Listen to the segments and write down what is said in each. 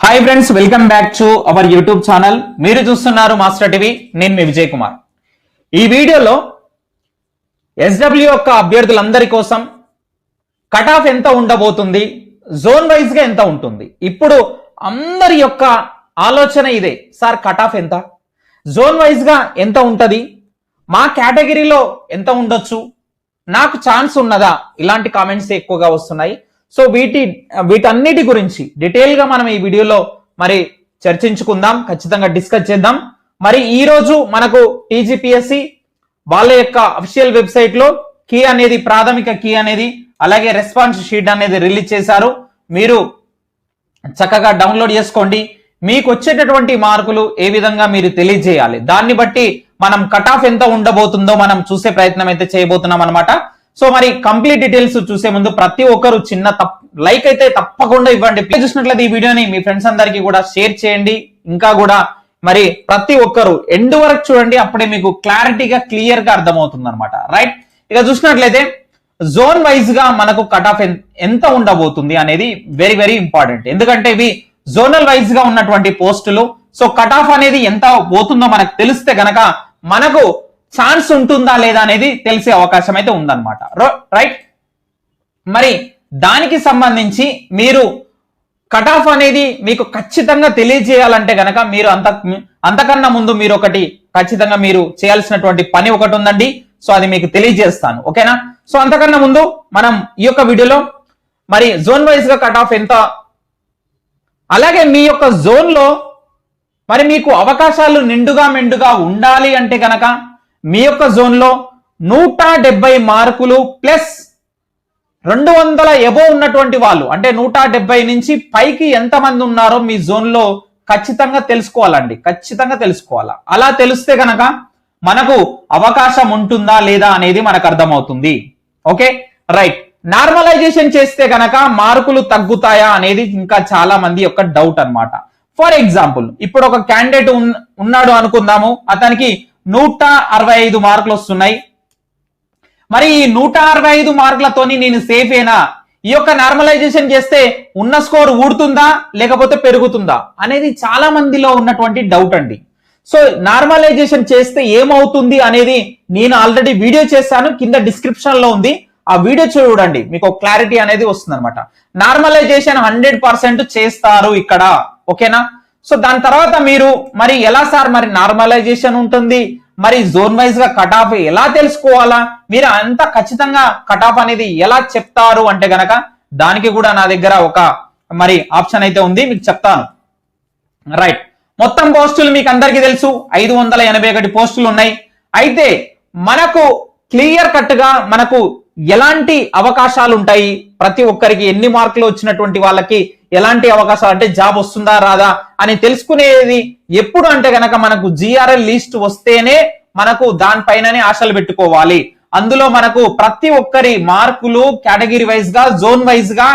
Hi friends welcome back to our YouTube channel మీరు చూస్తున్నారు master TV నేను మీ విజయ్ కుమార్ ఈ వీడియోలో ఎస్డబ్ల్యూ యొక్క అభ్యర్థులందరి కోసం కట్ ఆఫ్ ఎంత ఉండబోతుంది? జోన్ వైజ్గా ఎంత ఉంటుంది? ఇప్పుడు అందరి యొక్క ఆలోచన ఇదే. సార్ కట్ ఆఫ్ ఎంత? జోన్ వైజ్గా ఎంత ఉంటుంది? మా కేటగిరీలో ఎంత ఉండొచ్చు? నాకు ఛాన్స్ ఉన్నదా? ఇలాంటి కామెంట్స్ ఎక్కువగా వస్తున్నాయి. సో వీటి వీటన్నిటి గురించి డీటెయిల్గా మనం ఈ వీడియోలో మరి చర్చించుకుందాం ఖచ్చితంగా డిస్కస్ చేద్దాం. మరి ఈ రోజు మనకు టీజీపీఎస్సి వాళ్ళ యొక్క అఫిషియల్ వెబ్సైట్లో కీ అనేది ప్రాథమిక కీ అనేది అలాగే రెస్పాన్స్ షీట్ అనేది రిలీజ్ చేశారు. మీరు చక్కగా డౌన్లోడ్ చేసుకోండి. మీకు వచ్చేటటువంటి మార్కులు ఏ విధంగా మీరు తెలియజేయాలి? దాన్ని బట్టి మనం కట్ ఆఫ్ ఎంత ఉండబోతుందో మనం చూసే ప్రయత్నం అయితే చేయబోతున్నాం అనమాట సో మరి కంప్లీట్ డీటెయిల్స్ చూసే ముందు ప్రతి ఒక్కరు చిన్న లైక్ అయితే తప్పకుండా ఇవ్వండి. ప్లీజ్ చూసినట్లయితే ఈ వీడియోని మీ ఫ్రెండ్స్ అందరికీ కూడా షేర్ చేయండి. ఇంకా కూడా మరి ప్రతి ఒక్కరు ఎండ్ వరకు చూడండి. అప్పుడే మీకు క్లారిటీగా క్లియర్గా అర్థమవుతుంది అనమాట రైట్ ఇక చూసినట్లయితే జోన్ వైజ్గా మనకు కట్ ఆఫ్ ఎంత ఉండబోతుంది అనేది వెరీ వెరీ ఇంపార్టెంట్ ఎందుకంటే ఇవి జోనల్ వైజ్గా ఉన్నటువంటి పోస్టులు సో కట్ ఆఫ్ అనేది ఎంత పోతుందో మనకు తెలిస్తే గనక మనకు ఛాన్స్ ఉంటుందా లేదా అనేది తెలిసే అవకాశం అయితే ఉందన్నమాట. రైట్? మరి దానికి సంబంధించి మీరు కట్ ఆఫ్ అనేది మీకు ఖచ్చితంగా తెలియజేయాలంటే గనక మీరు అంత అంతకన్నా ముందు మీరు ఒకటి ఖచ్చితంగా మీరు చేయాల్సినటువంటి పని ఒకటి ఉందండి. సో అది మీకు తెలియజేస్తాను. ఓకేనా? సో అంతకన్నా ముందు మనం ఈ యొక్క వీడియోలో మరి జోన్ వైజ్గా కట్ ఆఫ్ ఎంత? అలాగే మీ యొక్క జోన్లో మరి మీకు అవకాశాలు నిండుగా మెండుగా ఉండాలి అంటే గనక మీ యొక్క జోన్లో నూట డెబ్బై మార్కులు ప్లస్ రెండు వందల ఎబో ఉన్నటువంటి వాళ్ళు అంటే నూట డెబ్బై నుంచి పైకి ఎంతమంది ఉన్నారో మీ జోన్లో ఖచ్చితంగా తెలుసుకోవాలండి. ఖచ్చితంగా తెలుసుకోవాలా? అలా తెలిస్తే కనుక మనకు అవకాశం ఉంటుందా లేదా అనేది మనకు అర్థమవుతుంది. ఓకే? రైట్. నార్మలైజేషన్ చేస్తే గనక మార్కులు తగ్గుతాయా అనేది ఇంకా చాలా మంది యొక్క డౌట్ అన్నమాట. ఫర్ ఎగ్జాంపుల్ ఇప్పుడు ఒక క్యాండిడేట్ ఉన్నాడు అనుకుందాము అతనికి నూట అరవై ఐదు మార్కులు వస్తున్నాయి. మరి ఈ నూట అరవై ఐదు మార్కులతోని నేను సేఫ్ ఈ యొక్క నార్మలైజేషన్ చేస్తే ఉన్న స్కోర్ ఊడుతుందా? లేకపోతే పెరుగుతుందా? అనేది చాలా మందిలో ఉన్నటువంటి డౌట్ అండి. సో నార్మలైజేషన్ చేస్తే ఏమవుతుంది అనేది నేను ఆల్రెడీ వీడియో చేశాను కింద డిస్క్రిప్షన్లో ఉంది. ఆ వీడియో చూడండి మీకు క్లారిటీ అనేది వస్తుంది అనమాట నార్మలైజేషన్ హండ్రెడ్ పర్సెంట్ చేస్తారు ఇక్కడ ఓకేనా? సో దాని తర్వాత మీరు మరి ఎలా సార్ మరి నార్మలైజేషన్ ఉంటుంది? మరి జోన్ వైజ్గా కట్ ఆఫ్ ఎలా తెలుసుకోవాలా? మీరు అంత ఖచ్చితంగా కట్ ఆఫ్ అనేది ఎలా చెప్తారు అంటే గనక దానికి కూడా నా దగ్గర ఒక మరి ఆప్షన్ అయితే ఉంది మీకు చెప్తాను. రైట్. మొత్తం పోస్టులు మీకు అందరికీ తెలుసు. ఐదు వందల ఎనభై ఒకటి పోస్టులు ఉన్నాయి. అయితే మనకు క్లియర్ కట్గా మనకు ఎలాంటి అవకాశాలు ఉంటాయి? ప్రతి ఒక్కరికి ఎన్ని మార్కులు వచ్చినటువంటి వాళ్ళకి ఎలాంటి అవకాశాలు అంటే జాబ్ వస్తుందా రాదా అని తెలుసుకునేది ఎప్పుడు అంటే గనక మనకు జిఆర్ఎల్ లిస్ట్ వస్తేనే మనకు దానిపైననే ఆశలు పెట్టుకోవాలి. అందులో మనకు ప్రతి ఒక్కరి మార్కులు కేటగిరీ వైజ్గా జోన్ వైజ్గా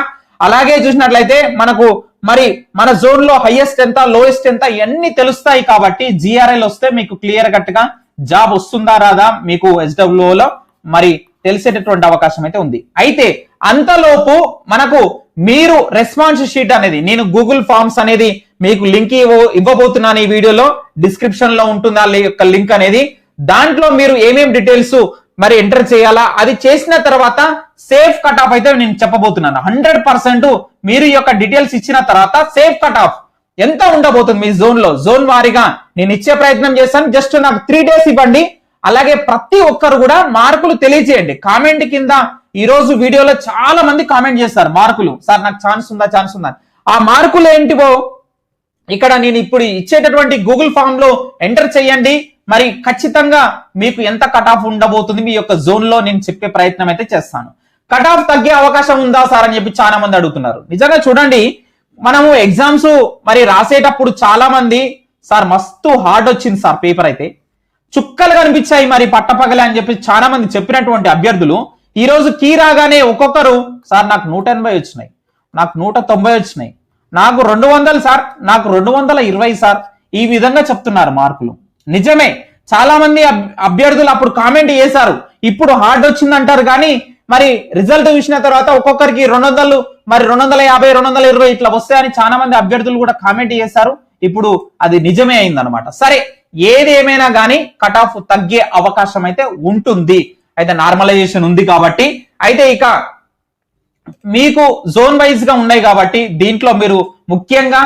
అలాగే చూసినట్లయితే మనకు మరి మన జోన్లో హైయెస్ట్ ఎంత లోయెస్ట్ ఎంత ఇవన్నీ తెలుస్తాయి కాబట్టి జిఆర్ఎల్ వస్తే మీకు క్లియర్ కట్గా జాబ్ వస్తుందా రాదా మీకు SWO లో మరి తెలిసేటటువంటి అవకాశం అయితే ఉంది. అయితే అంతలోపు మనకు మీరు రెస్పాన్స్ షీట్ అనేది నేను గూగుల్ ఫార్మ్స్ అనేది మీకు లింక్ ఇవ్వబోతున్నాను ఈ వీడియోలో. డిస్క్రిప్షన్లో ఉంటుంది యొక్క లింక్ అనేది. దాంట్లో మీరు ఏమేం డీటెయిల్స్ మరి ఎంటర్ చేయాలా అది చేసిన తర్వాత సేఫ్ కట్ ఆఫ్ అయితే నేను చెప్పబోతున్నాను. హండ్రెడ్ పర్సెంట్ మీరు యొక్క డీటెయిల్స్ ఇచ్చిన తర్వాత సేఫ్ కట్ ఆఫ్ ఎంత ఉండబోతుంది మీ జోన్లో? జోన్ వారీగా నేను ఇచ్చే ప్రయత్నం చేశాను జస్ట్ నాకు త్రీ డేస్ ఇవ్వండి. అలాగే ప్రతి ఒక్కరు కూడా మార్కులు తెలియజేయండి. కామెంట్ కింద ఈ రోజు వీడియోలో చాలా మంది కామెంట్ చేస్తారు మార్కులు. సార్ నాకు ఛాన్స్ ఉందా ఛాన్స్ ఉందా? ఆ మార్కులు ఏంటివో ఇక్కడ నేను ఇప్పుడు ఇచ్చేటటువంటి గూగుల్ ఫామ్లో ఎంటర్ చేయండి. మరి ఖచ్చితంగా మీకు ఎంత కట్ ఆఫ్ ఉండబోతుంది మీ యొక్క జోన్లో నేను చెప్పే ప్రయత్నం అయితే చేస్తాను. కట్ ఆఫ్ తగ్గే అవకాశం ఉందా సార్ అని చెప్పి చాలా మంది అడుగుతున్నారు. నిజంగా చూడండి మనము ఎగ్జామ్స్ మరి రాసేటప్పుడు చాలా మంది సార్ మస్తు హార్డ్ వచ్చింది సార్ పేపర్ అయితే. చుక్కలు కనిపించాయి మరి పట్టపగలే అని చెప్పి చాలా మంది చెప్పినటువంటి అభ్యర్థులు ఈరోజు కీ రాగానే ఒక్కొక్కరు సార్ నాకు నూట ఎనభై వచ్చినాయి. నాకు నూట తొంభై వచ్చినాయి. నాకు రెండు వందలు సార్. నాకు రెండు వందల ఇరవై సార్. ఈ విధంగా చెప్తున్నారు మార్కులు. నిజమే చాలా మంది అభ్యర్థులు అప్పుడు కామెంట్ చేశారు. ఇప్పుడు హార్డ్ వచ్చింది అంటారు కానీ మరి రిజల్ట్ చూసిన తర్వాత ఒక్కొక్కరికి రెండు వందలు మరి రెండు వందల యాభై రెండు వందల ఇరవై ఇట్లా వస్తాయని చాలా మంది అభ్యర్థులు కూడా కామెంట్ చేశారు. ఇప్పుడు అది నిజమే అయిందనమాట సరే ఏది ఏమైనా కానీ కట్ ఆఫ్ తగ్గే అవకాశం అయితే ఉంటుంది. అయితే నార్మలైజేషన్ ఉంది కాబట్టి. అయితే ఇక మీకు జోన్ వైజ్గా ఉన్నాయి కాబట్టి దీంట్లో మీరు ముఖ్యంగా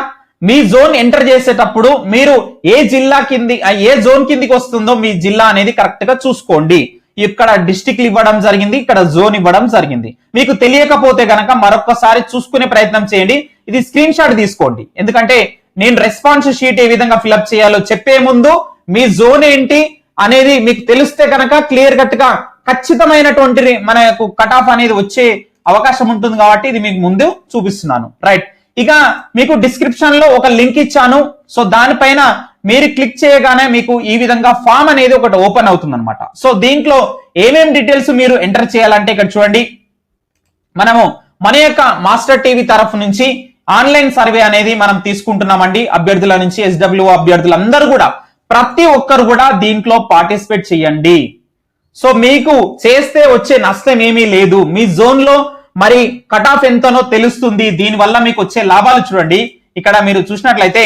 మీ జోన్ ఎంటర్ చేసేటప్పుడు మీరు ఏ జిల్లా కింది ఏ జోన్ కిందికి వస్తుందో మీ జిల్లా అనేది కరెక్ట్గా చూసుకోండి. ఇక్కడ డిస్టిక్లు ఇవ్వడం జరిగింది ఇక్కడ జోన్ ఇవ్వడం జరిగింది. మీకు తెలియకపోతే గనక మరొకసారి చూసుకునే ప్రయత్నం చేయండి. ఇది స్క్రీన్ షాట్ తీసుకోండి. ఎందుకంటే నేను రెస్పాన్స్ షీట్ ఏ విధంగా ఫిలప్ చేయాలో చెప్పే ముందు మీ జోన్ ఏంటి అనేది మీకు తెలిస్తే కనుక క్లియర్ కట్గా ఖచ్చితమైనటువంటి మనకు కట్ ఆఫ్ అనేది వచ్చే అవకాశం ఉంటుంది కాబట్టి ఇది మీకు ముందు చూపిస్తున్నాను. రైట్ ఇక మీకు డిస్క్రిప్షన్లో ఒక లింక్ ఇచ్చాను. సో దానిపైన మీరు క్లిక్ చేయగానే మీకు ఈ విధంగా ఫామ్ అనేది ఒకటి ఓపెన్ అవుతుంది అనమాట సో దీంట్లో ఏమేం డీటెయిల్స్ మీరు ఎంటర్ చేయాలంటే ఇక్కడ చూడండి. మనము మన యొక్క మాస్టర్ టీవీ తరఫు నుంచి ఆన్లైన్ సర్వే అనేది మనం తీసుకుంటున్నామండి. అభ్యర్థుల నుంచి ఎస్డబ్ల్యూ అభ్యర్థులందరూ కూడా. ప్రతి ఒక్కరు కూడా దీంట్లో పార్టిసిపేట్ చేయండి. సో మీకు చేస్తే వచ్చే నష్టం ఏమీ లేదు. మీ జోన్లో మరి కట్ ఆఫ్ ఎంతనో తెలుస్తుంది. దీనివల్ల మీకు వచ్చే లాభాలు చూడండి. ఇక్కడ మీరు చూసినట్లయితే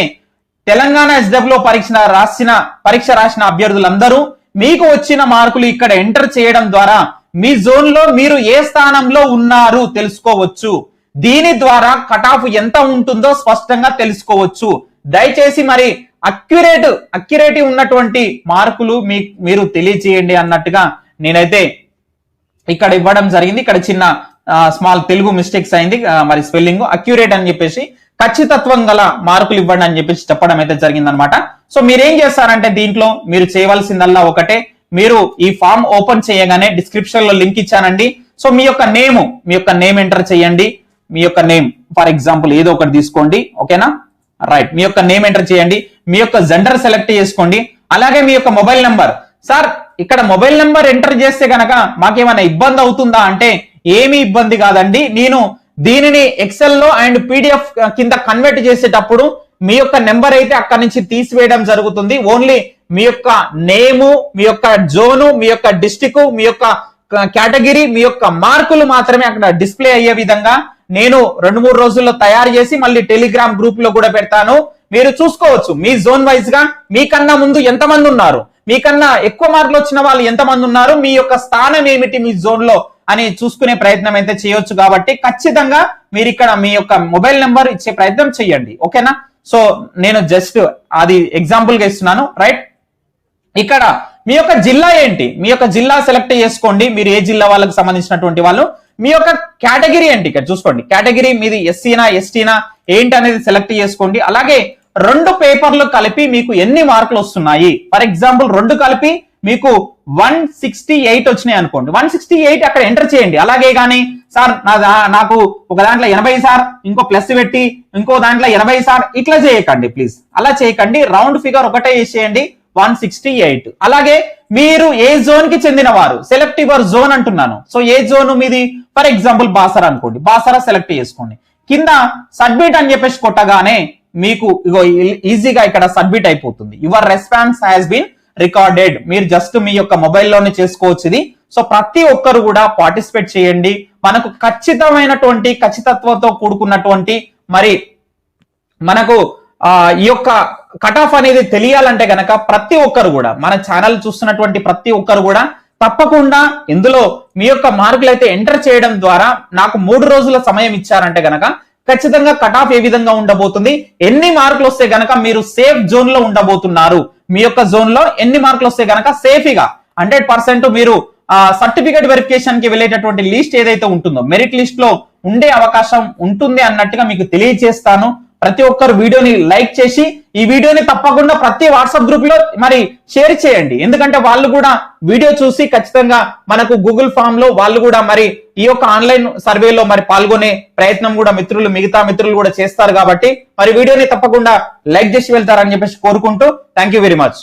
తెలంగాణ ఎస్డబ్ల్యూ పరీక్ష రాసిన పరీక్ష రాసిన అభ్యర్థులందరూ మీకు వచ్చిన మార్కులు ఇక్కడ ఎంటర్ చేయడం ద్వారా మీ జోన్లో మీరు ఏ స్థానంలో ఉన్నారు తెలుసుకోవచ్చు. దీని ద్వారా కట్ ఆఫ్ ఎంత ఉంటుందో స్పష్టంగా తెలుసుకోవచ్చు. దయచేసి మరి అక్యురేట్ అక్యురేట్ ఉన్నటువంటి మార్కులు మీ మీరు తెలియచేయండి అన్నట్టుగా నేనైతే ఇక్కడ ఇవ్వడం జరిగింది. ఇక్కడ చిన్న స్మాల్ తెలుగు మిస్టేక్స్ అయింది. మరి స్పెల్లింగ్ అక్యురేట్ అని చెప్పేసి ఖచ్చితత్వం గల మార్కులు ఇవ్వండి అని చెప్పేసి చెప్పడం అయితే జరిగిందనమాట సో మీరేం చేస్తారంటే దీంట్లో మీరు చేయవలసిందల్లా ఒకటే. మీరు ఈ ఫామ్ ఓపెన్ చేయగానే డిస్క్రిప్షన్లో లింక్ ఇచ్చానండి. సో మీ యొక్క నేమ్ మీ యొక్క నేమ్ ఎంటర్ చేయండి. మీ యొక్క నేమ్ ఫర్ ఎగ్జాంపుల్ ఏదో ఒకటి తీసుకోండి. ఓకేనా రైట్ మీ యొక్క నేమ్ ఎంటర్ చేయండి. మీ యొక్క జెండర్ సెలెక్ట్ చేసుకోండి. అలాగే మీ యొక్క మొబైల్ నెంబర్ సార్ ఇక్కడ మొబైల్ నెంబర్ ఎంటర్ చేస్తే గనక మాకేమైనా ఇబ్బంది అవుతుందా అంటే ఏమీ ఇబ్బంది కాదండి. నేను దీనిని ఎక్సెల్లో అండ్ పీడిఎఫ్ కింద కన్వర్ట్ చేసేటప్పుడు మీ యొక్క నెంబర్ అయితే అక్కడ నుంచి తీసివేయడం జరుగుతుంది. ఓన్లీ మీ యొక్క నేము మీ యొక్క జోను మీ యొక్క డిస్టిక్ మీ యొక్క కేటగిరీ మీ యొక్క మార్కులు మాత్రమే అక్కడ డిస్ప్లే అయ్యే విధంగా నేను రెండు మూడు రోజుల్లో తయారు చేసి మళ్ళీ టెలిగ్రామ్ గ్రూప్లో కూడా పెడతాను. మీరు చూసుకోవచ్చు మీ జోన్ వైజ్గా మీకన్నా ముందు ఎంతమంది ఉన్నారు? మీకన్నా ఎక్కువ మార్కులు వచ్చిన వాళ్ళు ఎంతమంది ఉన్నారు? మీ యొక్క స్థానం ఏమిటి మీ జోన్లో అని చూసుకునే ప్రయత్నం అయితే చేయొచ్చు కాబట్టి ఖచ్చితంగా మీరు ఇక్కడ మీ యొక్క మొబైల్ నెంబర్ ఇచ్చే ప్రయత్నం చేయండి. ఓకేనా? సో నేను జస్ట్ అది ఎగ్జాంపుల్గా ఇస్తున్నాను. రైట్? ఇక్కడ మీ యొక్క జిల్లా ఏంటి? మీ యొక్క జిల్లా సెలెక్ట్ చేసుకోండి. మీరు ఏ జిల్లా వాళ్ళకి సంబంధించినటువంటి వాళ్ళు. మీ యొక్క కేటగిరీ ఏంటి ఇక్కడ? చూసుకోండి. కేటగిరీ మీది ఎస్సీనా ఎస్టీనా ఏంటి అనేది సెలెక్ట్ చేసుకోండి. అలాగే రెండు పేపర్లు కలిపి మీకు ఎన్ని మార్కులు వస్తున్నాయి? ఫర్ ఎగ్జాంపుల్ రెండు కలిపి మీకు వన్ సిక్స్టీ ఎయిట్ వచ్చినాయి అనుకోండి. వన్ సిక్స్టీ ఎయిట్ అక్కడ ఎంటర్ చేయండి. అలాగే కానీ సార్ నా నాకు ఒక దాంట్లో ఎనభై సార్ ఇంకో ప్లస్ పెట్టి ఇంకో దాంట్లో ఎనభై సార్ ఇట్లా చేయకండి ప్లీజ్. అలా చేయకండి. రౌండ్ ఫిగర్ ఒకటే చేసేయండి వన్ సిక్స్టీ ఎయిట్. అలాగే మీరు ఏ జోన్కి చెందిన వారు సెలెక్ట్ యువర్ జోన్ అంటున్నాను. సో ఏ జోన్ మీది? ఫర్ ఎగ్జాంపుల్ బాసరా అనుకోండి. బాసరా సెలెక్ట్ చేసుకోండి. కింద సబ్మిట్ అని చెప్పేసి కొట్టగానే మీకు ఇగో ఈ- ఈజీగా ఇక్కడ సబ్మిట్ అయిపోతుంది. Your response has been recorded. మీరు జస్ట్ మీ యొక్క మొబైల్లోనే చేసుకోవచ్చు ఇది. సో ప్రతి ఒక్కరు కూడా పార్టిసిపేట్ చేయండి. మనకు ఖచ్చితమైనటువంటి ఖచ్చితత్వంతో కూడుకున్నటువంటి మరి మనకు ఈ యొక్క కట్ ఆఫ్ అనేది తెలియాలంటే గనక ప్రతి ఒక్కరు కూడా మన ఛానల్ చూస్తున్నటువంటి ప్రతి ఒక్కరు కూడా తప్పకుండా ఇందులో మీ యొక్క మార్కులు అయితే ఎంటర్ చేయడం ద్వారా నాకు మూడు రోజుల సమయం ఇచ్చారంటే గనక ఖచ్చితంగా కట్ ఆఫ్ ఏ విధంగా ఉండబోతుంది ఎన్ని మార్కులు వస్తే గనక మీరు సేఫ్ జోన్లో ఉండబోతున్నారు మీ యొక్క జోన్లో ఎన్ని మార్కులు వస్తే గనక సేఫీగా హండ్రెడ్ పర్సెంట్ మీరు సర్టిఫికేట్ వెరిఫికేషన్కి వెళ్ళేటటువంటి లిస్ట్ ఏదైతే ఉంటుందో మెరిట్ లిస్ట్లో ఉండే అవకాశం ఉంటుంది అన్నట్టుగా మీకు తెలియజేస్తాను ప్రతి ఒక్కరు వీడియోని లైక్ చేసి ఈ వీడియోని తప్పకుండా ప్రతి వాట్సాప్ గ్రూప్లో మరి షేర్ చేయండి. ఎందుకంటే వాళ్ళు కూడా వీడియో చూసి ఖచ్చితంగా మనకు గూగుల్ ఫామ్లో వాళ్ళు కూడా మరి ఈ యొక్క ఆన్లైన్ సర్వేలో మరి పాల్గొనే ప్రయత్నం కూడా మిత్రులు మిగతా మిత్రులు కూడా చేస్తారు కాబట్టి మరి వీడియోని తప్పకుండా లైక్ చేసి వెళ్తారని చెప్పేసి కోరుకుంటూ థ్యాంక్ వెరీ మచ్.